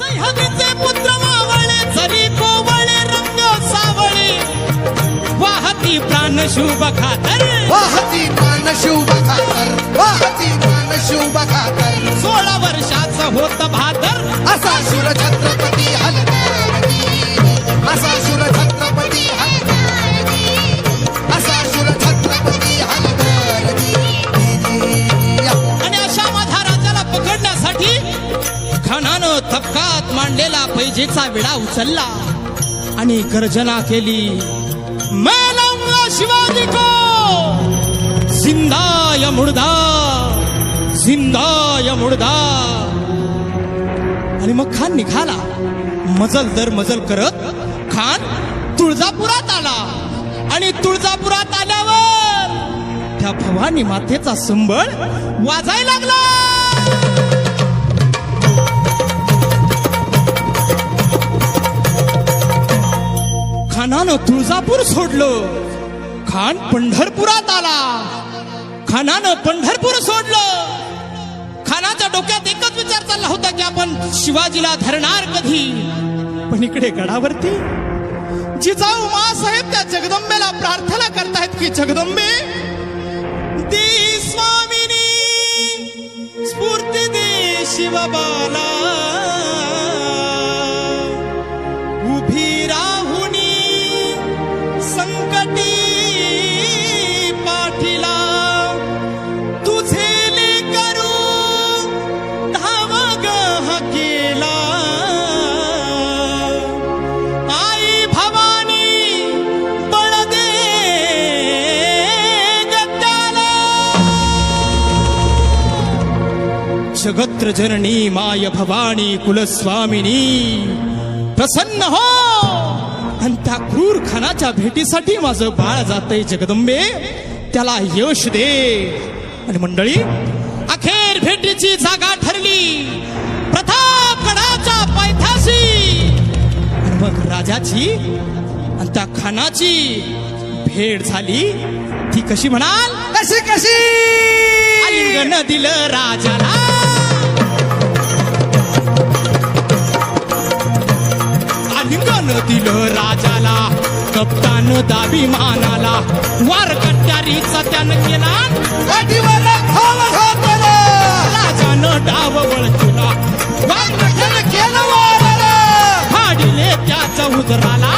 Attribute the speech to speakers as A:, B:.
A: सह्याद्रीचे पुत्र मावळे जरी कोवळे रंग सावळे. वाहती प्राण शुभ खातर.
B: वाहती मान शुभ खातर वाहती मान शुभ खातर.
A: सोळा वर्षाचं होत भादर.
B: असा शुर छत्रपती असा शुर छत्रपती असा शुर छत्रपती
A: आणि अशा माझ्या राजाला पकडण्यासाठी खानानं थपकात पैजेचा विडा उचलला आणि गर्जना केली. मैं लाऊंगा शिवाजी को! जिंदाय मुर्दा! जिंदाय मुर्दा! आणि मग खान निघाला. मजल दर मजल करत खान तुळजापुरात आला. आणि तुळजापुरात आल्यावर त्या भवानी मातेचा संबळ वाजायला लागला. खानानं तुळजापूर सोडलं. खान पंढरपुरात आला. खानानं पंढरपूर सोडलं. खानाच्या डोक्यात एकच विचार चालला होता की आपण शिवाजीला धरणार कधी? पण इकडे गडावरती? जिजाऊ मासाहेब त्या जगदंबेला प्रार्थना करतायत की जगदंबे दे स्वामिनी स्फूर्ती दे शिवबाला. जगत्र जननी माय भवानी कुलस्वामिनी प्रसन्न हो! आणि त्या क्रूर खानाच्या भेटीसाठी माझं बाळ जातंय जगदंबे त्याला यश दे. आणि मंडळी अखेर भेटीची जागा ठरली. प्रतापगडाच्या पायथ्याशी. आणि मग राजाची आणि त्या खानाची भेट झाली. ती कशी म्हणाल?
B: कशी कशी?
A: आलिंगन दिलं राजाला. हिंगण दिलं राजाला कप्तान दाबी मानाला वार कट्यारीचा त्यानं केला राजानं डाव वळखला. केलं फाडिले त्याचा उदराला.